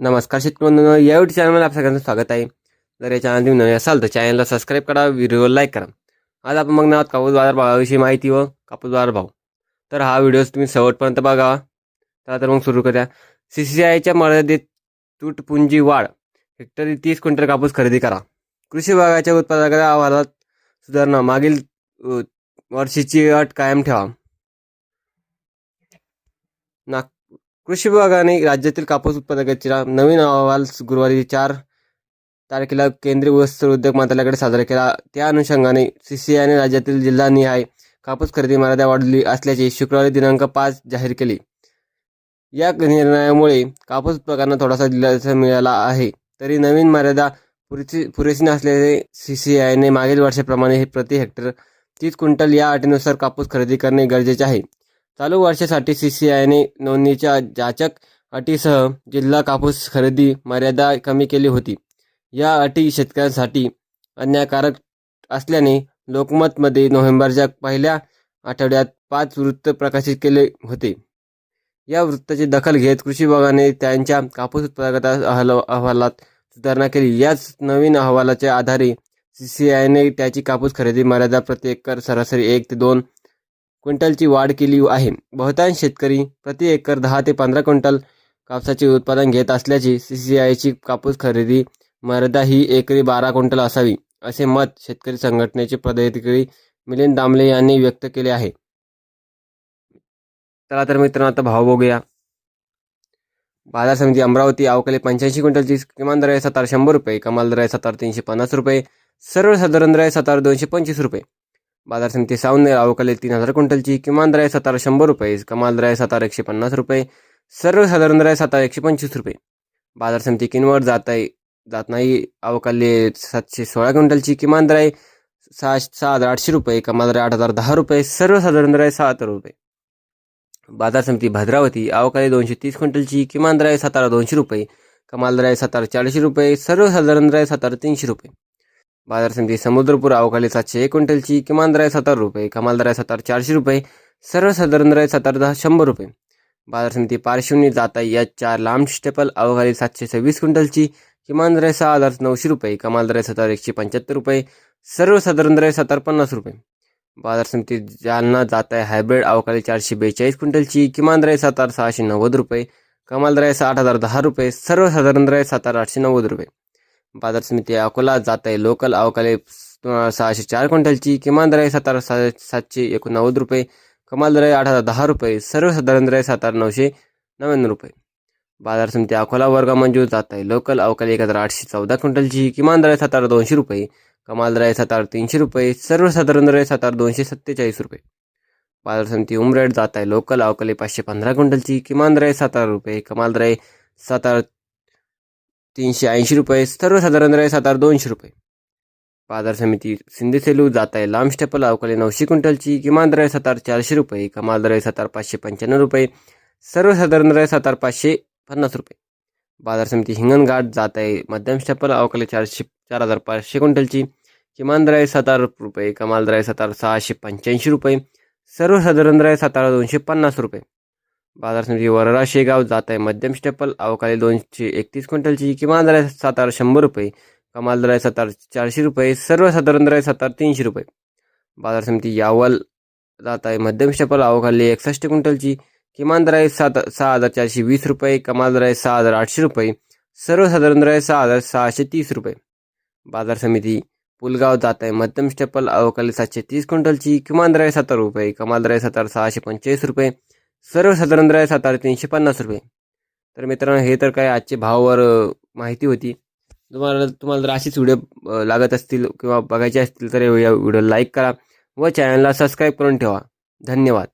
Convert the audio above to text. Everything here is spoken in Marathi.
नमस्कार शेतकरी या युट्यूब चॅनलमध्ये आपल्या सगळ्यांचं स्वागत आहे. जर या चॅनल तुम्ही नवे असाल तर चॅनलला सबस्क्राईब करा व्हिडिओ लाईक करा. आज आपण मग आहोत कापूस बाजार भावाविषयी माहिती व कापूस बाजार भाव. तर हा व्हिडिओ तुम्ही शेवटपर्यंत बघा. चला तर मग सुरू करूया. सी सी आयच्या मर्यादित तूटपुंजी वाढ हेक्टरी तीस क्विंटल कापूस खरेदी करा. कृषी विभागाच्या उत्पादकाच्या अहवालात सुधारणा मागील वर्षीची अट कायम ठेवा. नाग कृषी विभागाने राज्यातील कापूस उत्पादकांचा नवीन अहवाल गुरुवारी चार तारखेला केंद्रीय वस्त्र उद्योग मंत्रालयाकडे सादर केला. त्या अनुषंगाने सी सी आयने राज्यातील जिल्हानिहाय कापूस खरेदी मर्यादा वाढली असल्याचे शुक्रवारी दिनांक पाच जाहीर केले. या निर्णयामुळे कापूस उत्पादकांना थोडासा दिलासा मिळाला आहे. तरी नवीन मर्यादा पुरेशी पुरेशी नसल्याने सी सी आयने मागील वर्षाप्रमाणे हे प्रति हेक्टर तीस क्विंटल या अटीनुसार कापूस खरेदी करणे गरजेचे आहे. चालू वर्षासाठी सी सी आयने नोंदणीच्या जाचक अटीसह जिल्हा कापूस खरेदी मर्यादा कमी केली होती. या अटी शेतकऱ्यांसाठी अन्यायकारक असल्याने लोकमतमध्ये नोव्हेंबरच्या पहिल्या आठवड्यात पाच वृत्त प्रकाशित केले होते. या वृत्ताची दखल घेत कृषी विभागाने त्यांच्या कापूस उत्पादकता अहल अहवालात सुधारणा केली. याच नवीन अहवालाच्या आधारे सी सी आयने त्याची कापूस खरेदी मर्यादा प्रति एकर सरासरी एक ते दोन क्विंटलची वाढ केली आहे. बहुतांश शेतकरी प्रति एकर दहा ते पंधरा क्विंटल कापसाचे उत्पादन घेत असल्याची सी सी आयची कापूस खरेदी मर्यादा ही एकरी बारा क्विंटल असावी असे मत शेतकरी संघटनेचे पदाधिकारी मिलिंद दामले यांनी व्यक्त केले आहे. चला तर मित्रांनो आता भाव बघूया. बाजार समिती अमरावती अवकाली पंच्याऐंशी क्विंटलची किमान दर आहे सातार शंभर रुपये कमाल दर आहे सातार तीनशे पन्नास रुपये सर्वसाधारण दर आहे सातार दोनशे पंचवीस रुपये. बाजार समिती सावनेर अवकाले तीन हजार क्विंटलची किमान दर सातारा शंभर रुपये कमाल दर सातारा एकशे पन्नास रुपये सर्वसाधारण दर सातारा एकशे पंचवीस रुपये. बाजार समिती किनवर जात आहे जात नाही अवकाली सातशे सोळा क्विंटलची किमान दर सहा सहा हजार आठशे रुपये कमाल दर आठ हजार दहा रुपये सर्वसाधारण दर आहे सात रुपये. बाजार समिती भद्रावती अवकाली दोनशे तीस क्विंटलची किमान दर सातारा दोनशे रुपये कमाल दर सातारा चारशे रुपये सर्वसाधारण दर सातारा तीनशे रुपये. बाजार समिती समुद्रपूर अवकाली सातशे एक क्विंटलची किमान दराय आहे रुपये कमाल दराय आहे चारशे रुपये सर्वसाधारण दराय सातार दहा शंभर रुपये. बाजार समिती पार्श्वनी जाता या चार लांब स्टेपल अवकाळी सातशे सव्वीस क्विंटलची किमान दराय सहा हजार नऊशे रुपये कमाल दराय आहे एकशे पंच्याहत्तर रुपये सर्वसाधारण दराय सातार पन्नास रुपये. बाजार समिती जालना जात आहे हायब्रिड अवकाळी चारशे बेचाळीस क्विंटलची किमान दराय सातार सहाशे नव्वद रुपये कमाल दराय आठ हजार दहा रुपये सर्वसाधारण दराय सातार आठशे नव्वद रुपये. बाजार समिती अकोला जात आहे लोकल अवकाळी सहाशे चार क्विंटलची किमान दर आहे सातारा सा सातशे एकोणनव्वद रुपये कमाल दर आहे आठ हजार दहा रुपये सर्वसाधारण दर आहे सातारा नऊशे नव्याण्णव रुपये. बाजार समिती अकोला वर्ग मंजूर जात आहे लोकल अवकाळी एक हजार आठशे चौदा क्विंटलची किमान दर आहे सातारा दोनशे रुपये कमाल दर आहे सातारा तीनशे रुपये सर्वसाधारण दर आहे सातारा दोनशे सत्तेचाळीस रुपये. बाजार समिती उमरेड जात आहे लोकल अवकाली पाचशे पंधरा क्विंटलची किमान दर आहे सातारा रुपये कमाल दर आहे सातारा तीनशे ऐंशी रुपये सर्वसाधारण दर आहे सातारा दोनशे रुपये. बाजार समिती सिंधी सेलू जात आहे लांब स्टेपल अवकाळी नऊशे क्विंटलची किमान दर आहे चारशे रुपये कमाल दर आहे पाचशे पंच्याण्णव रुपये सर्वसाधारण दर आहे सातारा पाचशे पन्नास रुपये. बाजार समिती हिंगणघाट जात आहे मध्यम स्टेपल अवकाळी चारशे चार हजार पाचशे क्विंटलची किमान दर आहे रुपये कमाल दर आहे सहाशे पंच्याऐंशी रुपये सर्वसाधारण दर आहे सातारा दोनशे पन्नास रुपये. बाजार समिती वरळा शेगाव जात आहे. मध्यम स्टेपल अवकाली दोनशे एकतीस क्विंटलची किमान दर आहे सातारा शंभर रुपये कमाल दर आहे सातारा चारशे रुपये सर्वसाधारण दर आहे सातारा तीनशे रुपये. बाजार समिती यावल जात आहे. मध्यम स्टेपल अवकाळी एकसष्ट क्विंटलची किमान दर आहे सात सहा हजार चारशे वीस रुपये कमाल दर आहे सहा हजार आठशे रुपये सर्वसाधारण दर आहे सहा हजार सहाशे तीस रुपये. बाजार समिती पुलगाव जात आहे. मध्यम स्टेपल अवकाली सातशे तीस क्विंटलची किमान दर आहे सत्तर रुपये कमाल दर आहे सत्तर सहाशे पंचेचाळीस रुपये सर्वसाधारण दर आहे सातारा तीनशे पन्नास रुपये. तर मित्रांनो हे तर काय आजचे भावावर माहिती होती. तुम्हाला तुम्हाला जर अशीच व्हिडिओ लागत असतील किंवा बघायचे असतील तर या व्हिडिओ लाईक करा व चॅनलला सबस्क्राईब करून ठेवा. धन्यवाद.